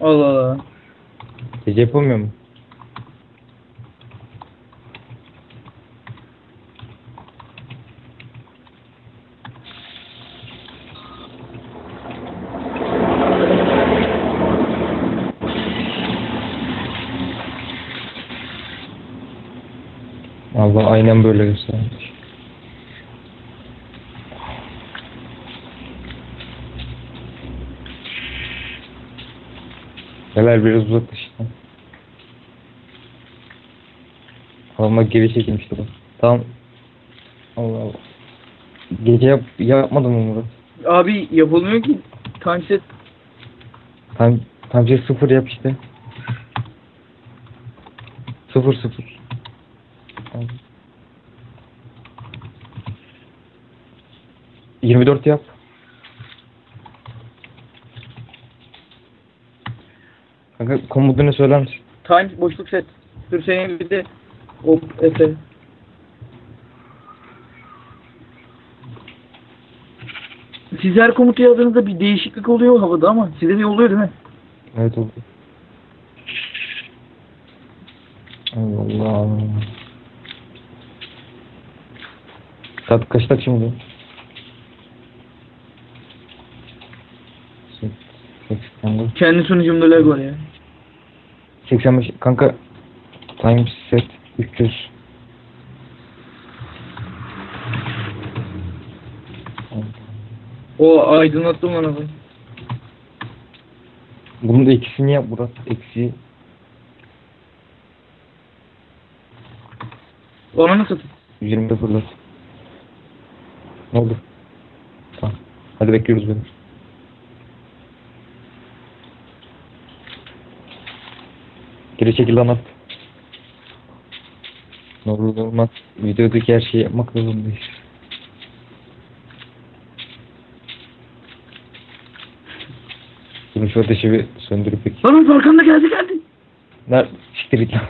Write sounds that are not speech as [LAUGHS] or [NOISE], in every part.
Allah Allah. Gece yapamıyor mu? Allah aynen böyle göstermiş. Neler biraz uzaklaştı. Ama geri çekilmişti bu. Tamam. Allah Allah. Gece yap yapmadın mı Murat? Abi yapılmıyor ki. Tanset. Tam şey sıfır yap işte. Sıfır sıfır. Tamam. 24 yap. Kanka komutunu söyler misin? Time boşluk set. Dur senin bir de o Efe. Siz her komutu yazdığınızda bir değişiklik oluyor havada ama size de oluyor değil mi? Evet oldu. Allah. Saat kaçta şimdi? Kendi sunucumda lag var ya. 85 kanka time set 300 O aydınlattım lan abi. Bunun da ikisini yap Murat. Eksi Ona nasıl? 20 fırlat. Ne oldu? Tamam. Hadi bekliyoruz beni. Geri çekil lan at. Ne olur ne olmaz. Videodaki her şeyi yapmak zorundayız. Şimdi şu ateşi bir söndürüp peki. Lan arkanda geldi geldi. Ner siktir git lan.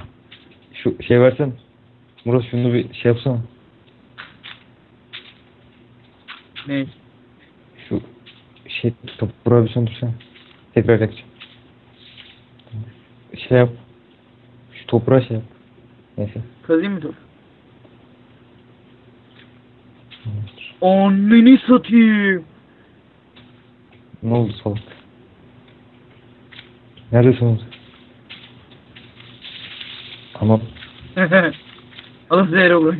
Şu şey versen. Murat şunu bir şey yapsana. Ne? Şu şey toprağı bir söndürsen. Tekrar yakacağım. Şey yap. Şu toprağı şey yap. Neyse. Kazıyım mı dur? Anneni satayım. Ne oldu salak? Neredesin oğlum? Tamam. [LAUGHS] Alın zehre bırak.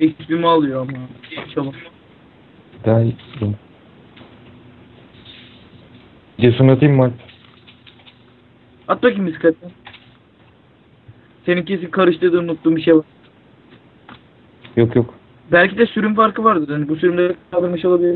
XP'mi alıyor ama. Çabuk. Daha iyi. Cesur atayım mı? At bakayım bisikletten. Senin kesin karıştırdığını unuttuğum bir şey var. Yok yok. Belki de sürüm farkı vardır. Yani bu sürümde kaldırmış olabilir.